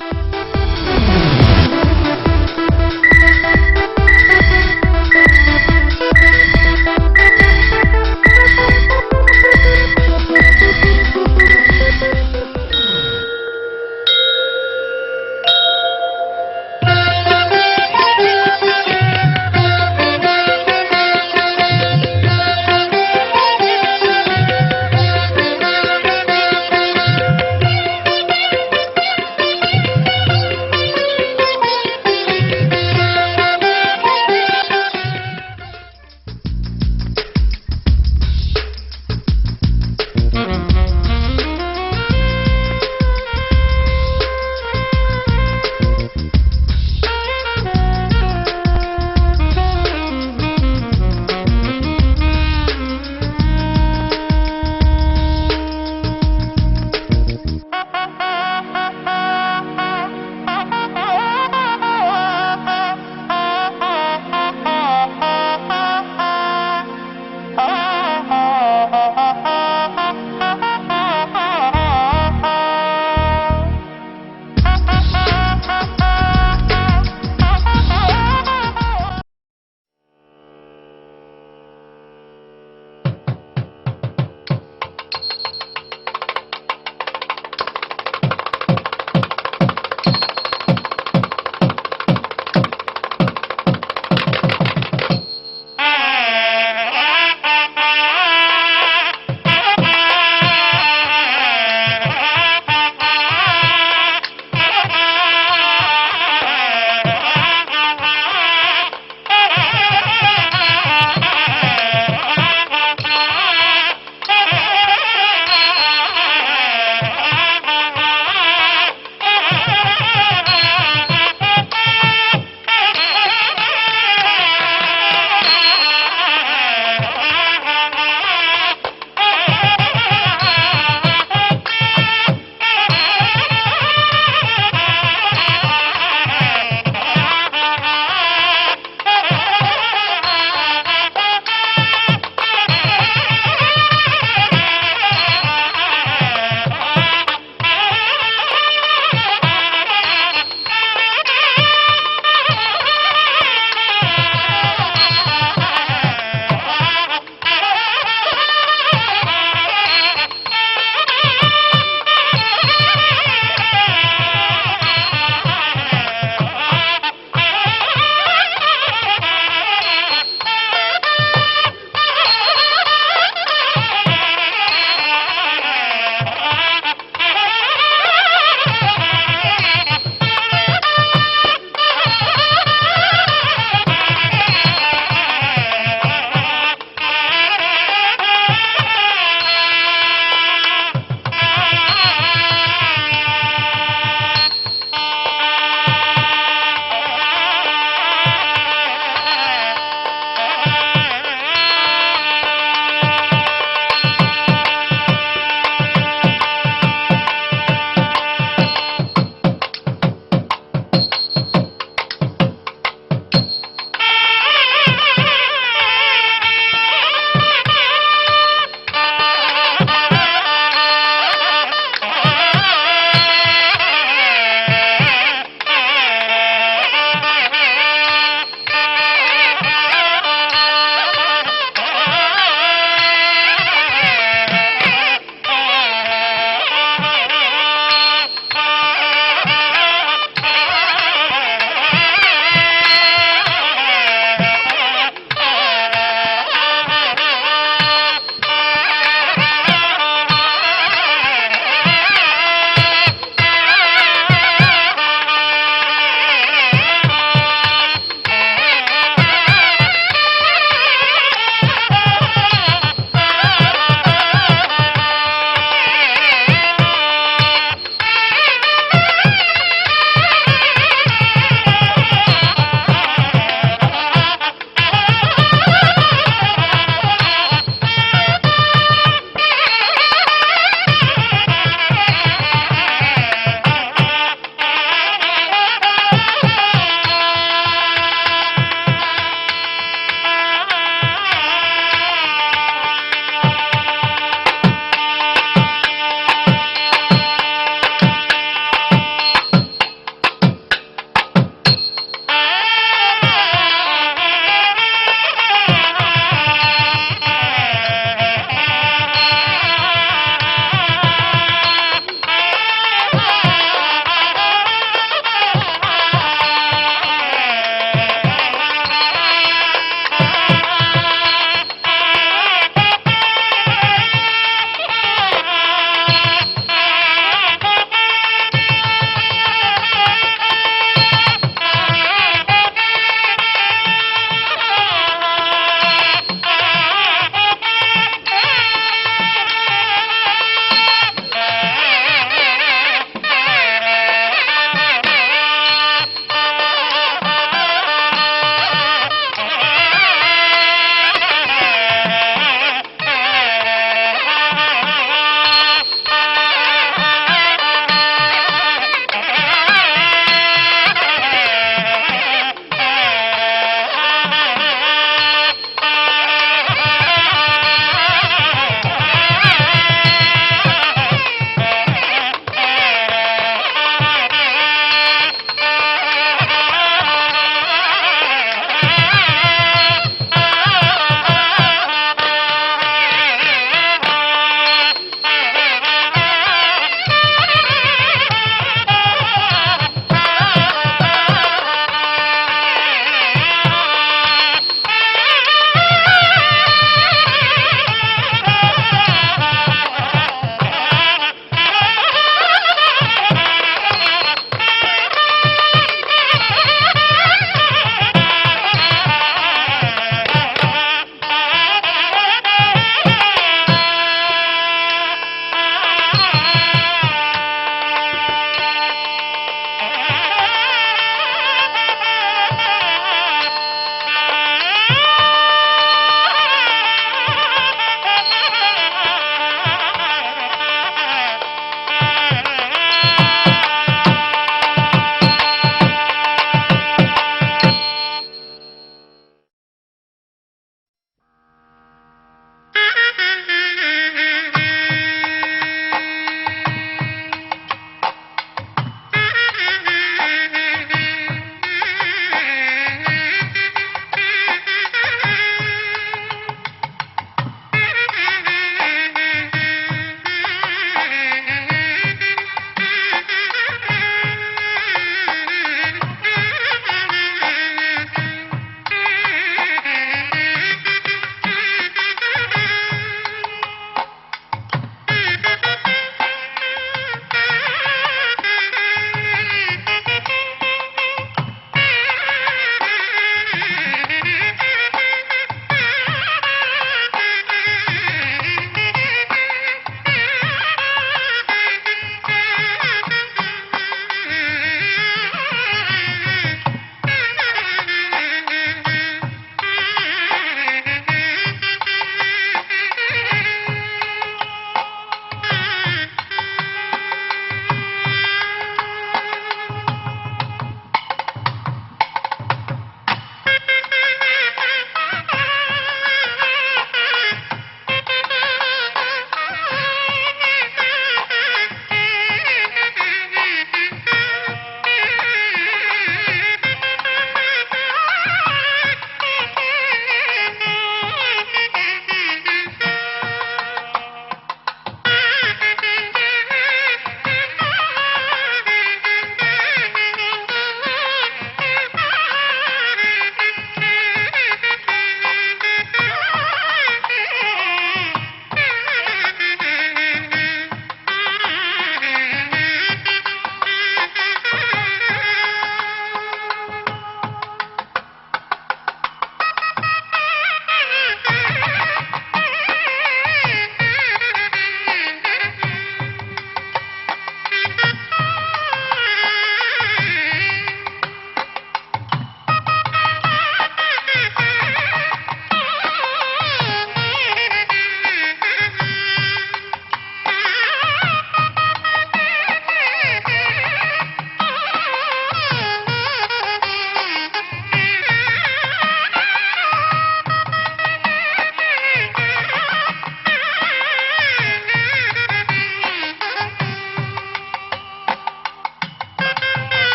you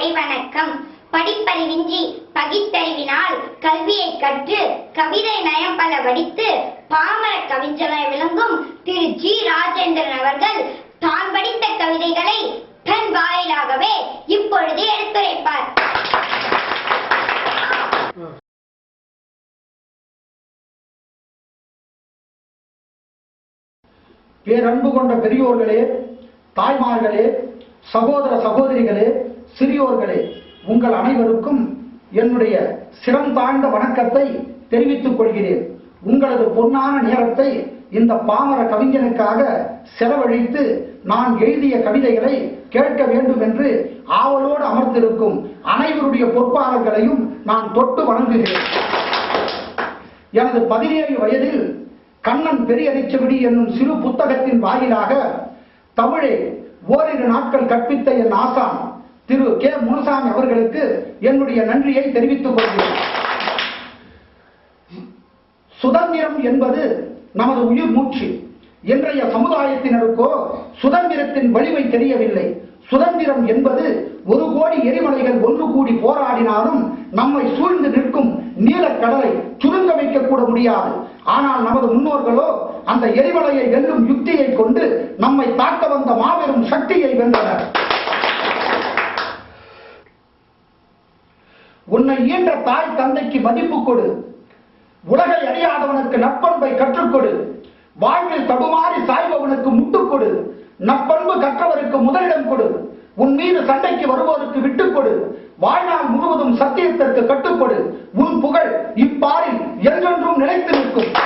காலை வணக்கம் படிப்பறிவின்றி பகித்தறிவினால் கல்வியை கற்று கவிதை நயம் பல வடித்து பாமர கவிஞராய் விளங்கும் திரு. ஜி. ராஜேந்திரன் அவர்கள் தான் படித்த கவிதைகளை தன் வாயிலாகவே இப்பொழுது எடுத்துரைப்பார். பேரன்பு கொண்ட பெரியோர்களே தாய்மார்களே சகோதர சகோதரிகளே சிறியோர்களே உங்கள் அனைவருக்கும் என்னுடைய சிரம் தாழ்ந்த வணக்கத்தை தெரிவித்துக் கொள்கிறேன். உங்களது பொன்னான நேரத்தை இந்த பாமர கவிஞனுக்காக செலவழித்து நான் எழுதிய கவிதைகளை கேட்க வேண்டும் என்று ஆவலோடு அமர்ந்திருக்கும் அனைவருடைய பொறுப்பாளர்களையும் நான் தொட்டு வணங்குகிறேன். எனது பதினேழு வயதில் கண்ணன் பெரியரிச்சபடி என்னும் சிறு புத்தகத்தின் வாயிலாக தமிழை ஓரிரு நாட்கள் கற்பித்த என் ஆசான் திரு கே முனுசாமி அவர்களுக்கு என்னுடைய நன்றியை தெரிவித்துக் கொள்கிறேன். சுதந்திரம் என்பது நமது உயிர் மூச்சு. இன்றைய சமுதாயத்தினருக்கோ சுதந்திரத்தின் வலிமை தெரியவில்லை. சுதந்திரம் என்பது ஒரு கோடி எரிமலைகள் ஒன்று கூடி போராடினாலும் நம்மை சூழ்ந்து நிற்கும் நீலக்கடலை சுருங்க வைக்க கூட முடியாது. ஆனால் நமது முன்னோர்களோ அந்த எரிமலையை வெல்லும் யுக்தியை கொண்டு நம்மை தாக்க வந்த மாபெரும் சக்தியை வென்றனர். உன்னை ஈன்ற தாய் தந்தைக்கு மதிப்பு கொடு. உலகை அறியாதவனுக்கு நற்பண்பை கற்றுக்கொடு. வாழ்வில் தடுமாறி சாய்பவனுக்கு முட்டுக் கொடு. நற்பண்பு கற்றவருக்கு முதலிடம் கொடு. உன் மீது சண்டைக்கு வருவோருக்கு விட்டுக் கொடு. வாழ்நாள் முழுவதும் சத்தியத்திற்கு கட்டுப்படு உன் புகழ் இப்பாரில் என்றென்றும் நிலைத்து நிற்கும்.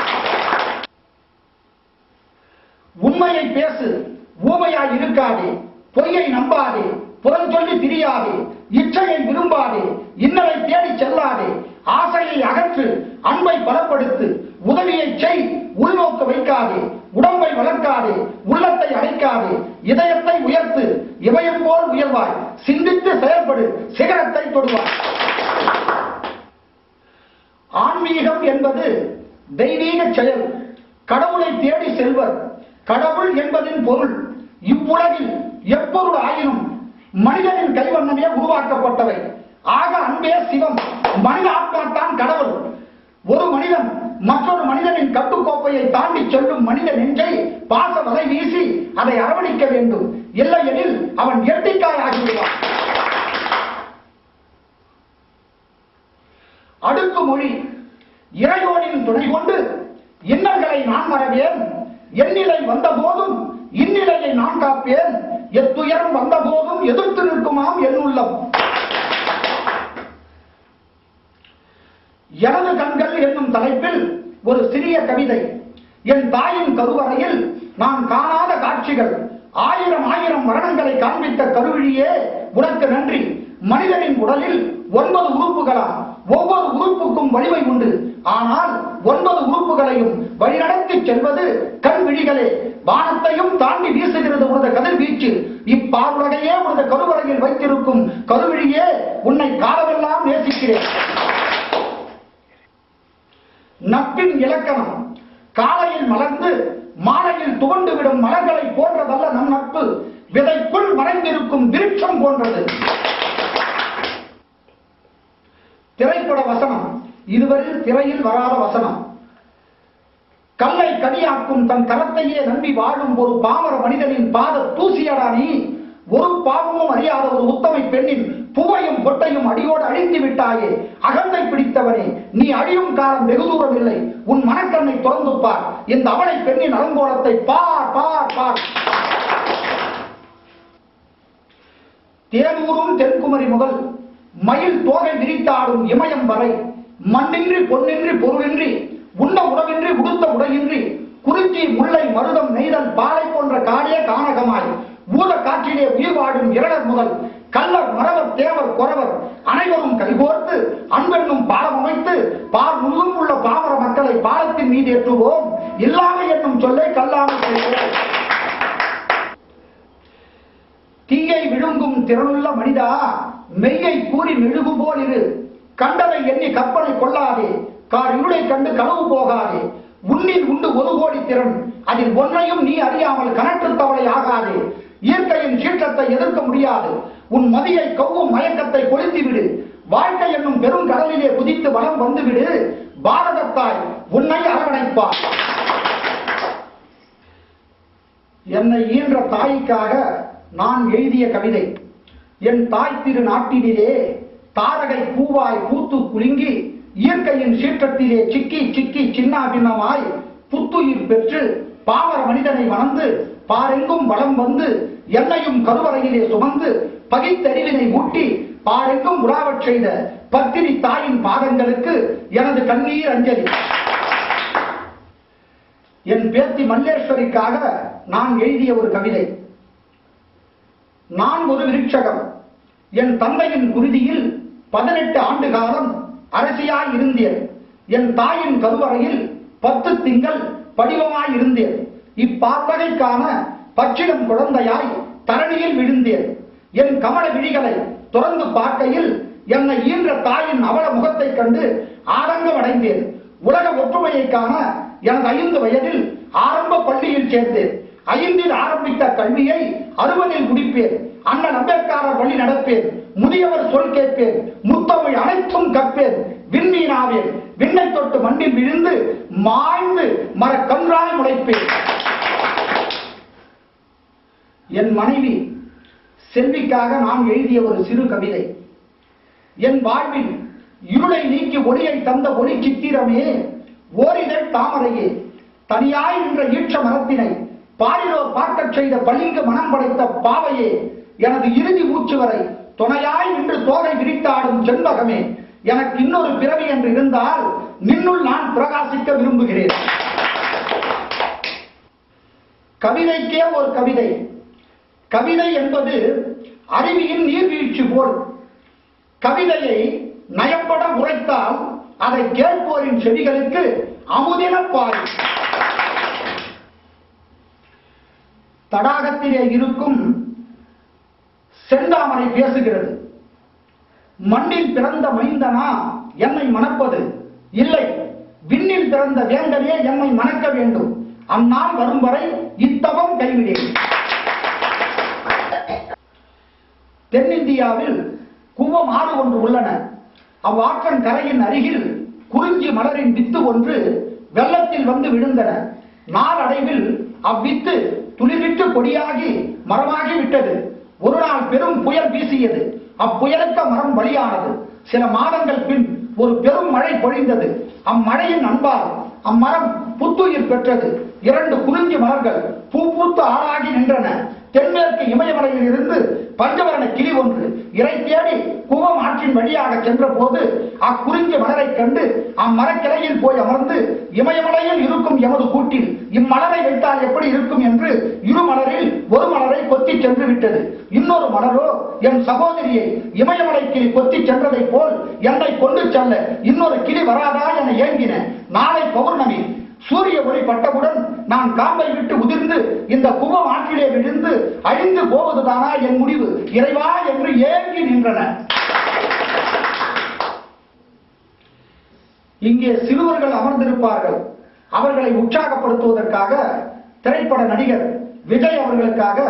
உண்மையை பேசு. ஊமையாய் இருக்காதே. பொய்யை நம்பாதே. புறஞ்சொல்லி திரியாதே இச்சையை விரும்பாதே இன்னலை தேடி செல்லாதே ஆசையை அகற்று அன்பை பலப்படுத்து உதவியை செய் உள்நோக்க வைக்காதே உடம்பை வளர்க்காதே உள்ளத்தை அடைக்காதே இதயத்தை உயர்த்து இவையும் போல் உயர்வாய் சிந்தித்து செயல்படு சிகரத்தை தொடுவாய். ஆன்மீகம் என்பது தெய்வீக செயல் கடவுளை தேடி செல்வர் கடவுள் என்பதின் பொருள் இவ்வுலகில் எப்பொருள் ஆயினும் மனிதனின் கைவண்ணமே உருவாக்கப்பட்டவை. ஆக அன்பே சிவம். மனித ஆத்மாத்தான் கடவுள். ஒரு மனிதன் மற்றொரு மனிதனின் கட்டுக்கோப்பையை தாண்டி செல்லும் மனித நெஞ்சை பாச வலை வீசி அதை அரவணிக்க வேண்டும். இல்லையெனில் அவன் எட்டிக்காய் ஆகிவிடுவான் அடுக்கு மொழி. இறையோனின் துணை கொண்டு இன்னல்களை நான் வரவேன் எண்ணிலை வந்த போதும் இந்நிலையை நான் காப்பேன். எத்துயரம் வந்த போதும் எதிர்த்து நிற்குமாம் என் உள்ளம். எனது கண்கள் என்னும் தலைப்பில் ஒரு சிறிய கவிதை. என் தாயின் கருவறையில் நான் காணாத காட்சிகள் ஆயிரம் ஆயிரம் மரணங்களை காண்பித்த கருவிழியே உனக்கு நன்றி. மனிதனின் உடலில் ஒன்பது உறுப்புகளாம். ஒவ்வொரு உறுப்புக்கும் வலிமை உண்டு. ஆனால் ஒன்பது உறுப்புகளையும் வழிநடத்தி செல்வது கண்விழிகளே வானத்தையும் தாண்டி வீசுகிறது உனது கதிர்வீச்சு இப்பார்வகையே உனது கருவறையில் வைத்திருக்கும் கருவிழியே உன்னை காலமெல்லாம் நேசிக்கிறேன். நட்பின் இலக்கணம். காலையில் மலர்ந்து மாலையில் துவண்டு விடும் மலர்களை போன்றதல்ல நம் நட்பு. விதைக்குள் மறைந்திருக்கும் விருட்சம் போன்றது. திரைப்பட வசனம். இதுவரை திரையில் வராத வசனம். கல்லை கனியாக்கும் தன் கரத்தையே நம்பி வாழும் ஒரு பாமர மனிதனின் பாத தூசியடா நீ. ஒரு பாவமும் அறியாத ஒரு உத்தமை பெண்ணின் பூவையும் பொட்டையும் அடியோடு அழித்து விட்டாயே. அகந்தை பிடித்தவனே நீ அழியும் காலம் வெகு தூரம் இல்லை. உன் மனக்கண்ணை திறந்து பார். இந்த அவளை பெண்ணின் அலங்கோலத்தை பார் பார் பார். தேனூரும் தென்குமரி முதல் மயில் தோகை விரித்தாடும் இமயம் வரை மண்ணின்றி பொன்னின்றி பொருளின்றி உண்ண உணவின்றி உடுத்த உடையின்றி குறிச்சி முல்லை மருதம் நெய்தல் பாலை போன்ற காடே கானகமாய் ஊத காற்றிலே உயிர் வாடும் இரடர் முதல் கல்லர் மரவர் தேவர் குறவர் அனைவரும் கைகோர்த்து அன்பென்னும் பாலம் அமைத்து பால் முழுதும் உள்ள பாமர மக்களை பாலத்தின் மீது ஏற்றுவோம். இல்லாமை என்னும் சொல்லை கல்லாமல் செய்வோம். தீயை விழுங்கும் திறனுள்ள மனிதா மெய்யை கூறி மெழுகு போல் இரு. கண்டதை எண்ணி கற்பனை கொள்ளாதே. கார் இருளை கண்டு களவு போகாதே. முன்னில் உண்டு ஒரு கோடி திறன். அதில் ஒன்றையும் நீ அறியாமல் கணற்று தவளை ஆகாதே. இயற்கையின் சீற்றத்தை எதிர்க்க முடியாது. உன் மதியை கவ்வும் மயக்கத்தை கொளுத்திவிடு. வாழ்க்கை என்னும் பெரும் கடலிலே குதித்து வளம் வந்துவிடு. பாரதத்தாய் உன்னை அரவணைப்பார். என்னை ஈன்ற தாய்க்காக நான் எழுதிய கவிதை என் தாய் திரு நாட்டினிலே தாரகை பூவாய் பூத்து குலுங்கி இயற்கையின் சீற்றத்திலே சிக்கி சிக்கி சின்னா பின்னமாய் புத்துயிர் பெற்று பாவர மனிதனை வளர்ந்து பாரெங்கும் வளம் வந்து என்னையும் கருவறையிலே சுமந்து பகைத்தறிவினை ஊட்டி பாரெங்கும் உலாவச் செய்த பத்திரி தாயின் பாதங்களுக்கு எனது கண்ணீர் அஞ்சலி. என் பேத்தி மல்லேஸ்வரிக்காக நான் எழுதிய ஒரு கவிதை. நான் ஒரு விருட்சகம். என் தந்தையின் குருதியில் பதினெட்டு ஆண்டு காலம் அரசியாய் இருந்தேன். என் தாயின் கருவறையில் பத்து திங்கள் படிவமாய் இருந்தேன். இப்பார்வகைக்கான பச்சிடம் குழந்தையாய் தரணியில் விழுந்தேன். என் கமல விழிகளை துறந்து பார்க்கையில் என்னை ஈன்ற தாயின் அவல முகத்தைக் கண்டு ஆரங்கம் அடைந்தேன் உலக ஒற்றுமையை காண எனது ஐந்து வயதில் ஆரம்ப பள்ளியில் சேர்ந்தேன். ஐந்தில் ஆரம்பித்த கல்வியை அறுபதில் முடிப்பேன். அண்ணன் அம்பேத்கர் வழி நடப்பேன். முதியவர் சொல் கேட்பேன். முத்தமிழ் அனைத்தும் கற்பேன் விண்மீனாவேன். விண்ணை தொட்டு மண்ணில் விழுந்து மாய்ந்து மரக்கன்றாய் கன்றாய் முளைப்பேன். என் மனைவி செல்விக்காக நான் எழுதிய ஒரு சிறு கவிதை. என் வாழ்வில் இருளை நீக்கி ஒளியை தந்த ஒளி சித்திரமே ஓரிதழ் தாமரையே. தனியாய் நின்ற ஈற்ற மரத்தினை பாரிலோர் பார்க்கச் செய்த பளிங்கு மனம் படைத்த பாவையே. எனது இறுதி மூச்சு வரை துணையாய் நின்று தோகை விரித்தாடும் செண்பகமே எனக்கு இன்னொரு பிறவி என்று இருந்தால் நின்னுள் நான் பிரகாசிக்க விரும்புகிறேன். கவிதைக்கே ஒரு கவிதை. கவிதை என்பது அருவியின் நீர்வீழ்ச்சி போல். கவிதையை நயப்பட உரைத்தால் அதை கேட்போரின் செடிகளுக்கு அமுதின பாய் தடாகத்திலே இருக்கும் செந்தாமரை பேசுகிறது. மண்ணில் பிறந்த மைந்தனா என்னை மணப்பது? இல்லை. விண்ணில் பிறந்த வேந்தனே என்னை மணக்க வேண்டும். அந்நாள் வரும் வரை இத்தவம் கைவிடேன். தென்னிந்தியாவில் குவம் ஆறு ஒன்று உள்ளன. அவ்வாற்றன் கரையின் அருகில் குறிஞ்சி மலரின் வித்து ஒன்று வெள்ளத்தில் வந்து விழுந்தன. நாளடைவில் அவ்வித்து துளிரிட்டு கொடியாகி மரமாகி விட்டது ஒரு நாள் பெரும் புயல் வீசியது. அப்புயலுக்கு மரம் வழியானது. சில மாதங்கள் பின் ஒரு பெரும் மழை பொழிந்தது. அம்மழையின் அன்பால் அம்மரம் புத்துயிர் பெற்றது. இரண்டு குறிஞ்சி மலர்கள் பூ பூத்து ஆளாகி நின்றன. தென்மேற்கு இமயமலையில் இருந்து பஞ்சவரண கிளி ஒன்று இறை தேடி குவம் ஆற்றின் வழியாக சென்ற போது அக்குறிஞ்சி மலரைக் கண்டு அம்மரக்கிளையில் போய் அமர்ந்து இமயமலையில் இருக்கும் எமது கூட்டில் இம்மலரை வைத்தால் எப்படி இருக்கும் என்று இரு மலரில் ஒரு மலரை சென்று விட்டது இன்னொரு மலரோ என் சகோதரியை இமயமலை கிளி கொத்தி சென்றதைப் போல் என்னை கொண்டு செல்ல. இன்னொரு கிளி வராதா என ஏங்கின நாளை பௌர்ணமி. சூரிய ஒளி பட்டவுடன் நான் காம்பை விட்டு உதிர்ந்து இந்த குவம் ஆற்றிலே விழுந்து அழிந்து போவதுதானா என் முடிவு? இறைவா என்று ஏங்கி நின்றன. இங்கே சிறுவர்கள் அமர்ந்திருப்பார்கள். அவர்களை உற்சாகப்படுத்துவதற்காக திரைப்பட நடிகர் விஜய் அவர்களுக்காக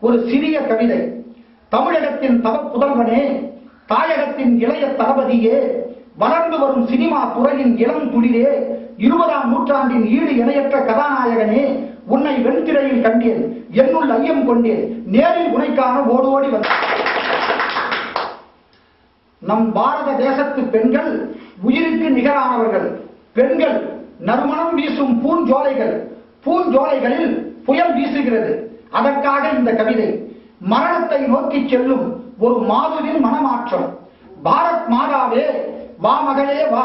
ஒரு சிறிய கவிதை. தமிழகத்தின் தவ புதல்வனே தாயகத்தின் இளைய தளபதியே வளர்ந்து வரும் சினிமா துறையின் இளம் துளிரே இருபதாம் நூற்றாண்டின் ஈடு இணையற்ற கதாநாயகனே உன்னை வெண்திரையில் கண்டேன் என்னுள் ஐயம் கொண்டேன் நேரில் உனைக்கான ஓடோடி வந்தேன். நம் பாரத தேசத்து பெண்கள் உயிருக்கு நிகரானவர்கள். பெண்கள் நறுமணம் வீசும் பூஞ்சோலைகள். பூஞ்சோலைகளில் புயல் வீசுகிறது. அதற்காக இந்த கவிதை மரணத்தை நோக்கி செல்லும் ஒரு மாதுவின் மனமாற்றம். பாரத் மாதாவே வா மகளே வா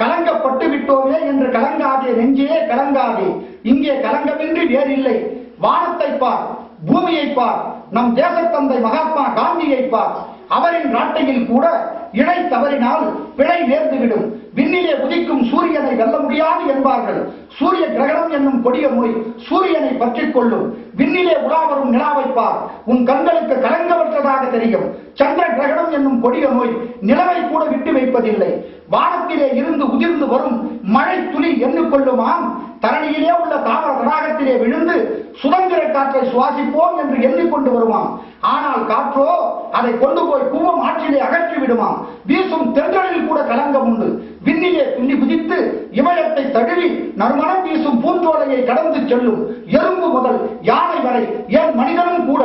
கலங்கப்பட்டு விட்டோமே என்று கலங்காதே நெஞ்சே கலங்காதே. இங்கே கலங்கமின்றி வேறில்லை. வானத்தை பார் பூமியை பார் நம் தேசத்தந்தை மகாத்மா காந்தியை பார். அவரின் நாட்டையில் கூட இணை தவறினால் பிழை நேர்ந்துவிடும். விண்ணிலே உதிக்கும் சூரியனை வெல்ல முடியாது என்பார்கள். சூரிய கிரகணம் என்னும் கொடிய நோய் சூரியனை பற்றி கொள்ளும். விண்ணிலே உலா வரும் உன் கண்களுக்கு கலங்கவற்றதாக தெரியும். சந்திர கிரகணம் என்னும் கொடிய நோய் நிலவை கூட விட்டு வைப்பதில்லை. வானத்திலே இருந்து உதிர்ந்து வரும் மழை துளி எண்ணிக்கொள்ளுமாம் தரணியிலே உள்ள தாவர தடாகத்திலே விழுந்து சுதந்திர காற்றை சுவாசிப்போம் என்று எண்ணிக்கொண்டு வருவான் ஆனால் காற்றோ அதை கொண்டு போய் கூவம் ஆற்றிலே அகற்றி விடுவான் வீசும் தென்றலில் கூட கலங்கம் உண்டு. விண்ணிலே துள்ளி குதித்து இமயத்தை தழுவி நறுமணம் வீசும் பூஞ்சோலையை கடந்து செல்லும். எறும்பு முதல் யானை வரை ஏன் மனிதனும் கூட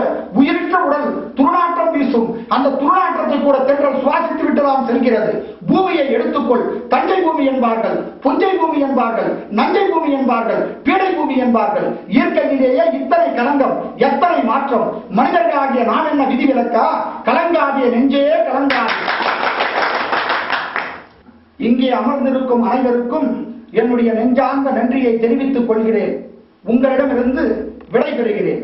அந்த துர்நாற்றத்தை கூட தென்றல் சுவாசித்து விட்டுதான் செல்கிறது. பூமியை எடுத்துக்கொள். தஞ்சை பூமி என்பார்கள். புஞ்சை பூமி என்பார்கள். நஞ்சை பூமி என்பார்கள். பீடை பூமி என்பார்கள். இயற்கையிலேயே இத்தனை கலங்கம் எத்தனை மாற்றம். மனிதர்களாகிய நான் என்ன விதிவிலக்கா கலங்காகிய நெஞ்சே கலங்காது. இங்கே அமர்ந்திருக்கும் அனைவருக்கும் என்னுடைய நெஞ்சார்ந்த நன்றியை தெரிவித்துக் கொள்கிறேன். உங்களிடமிருந்து விடைபெறுகிறேன்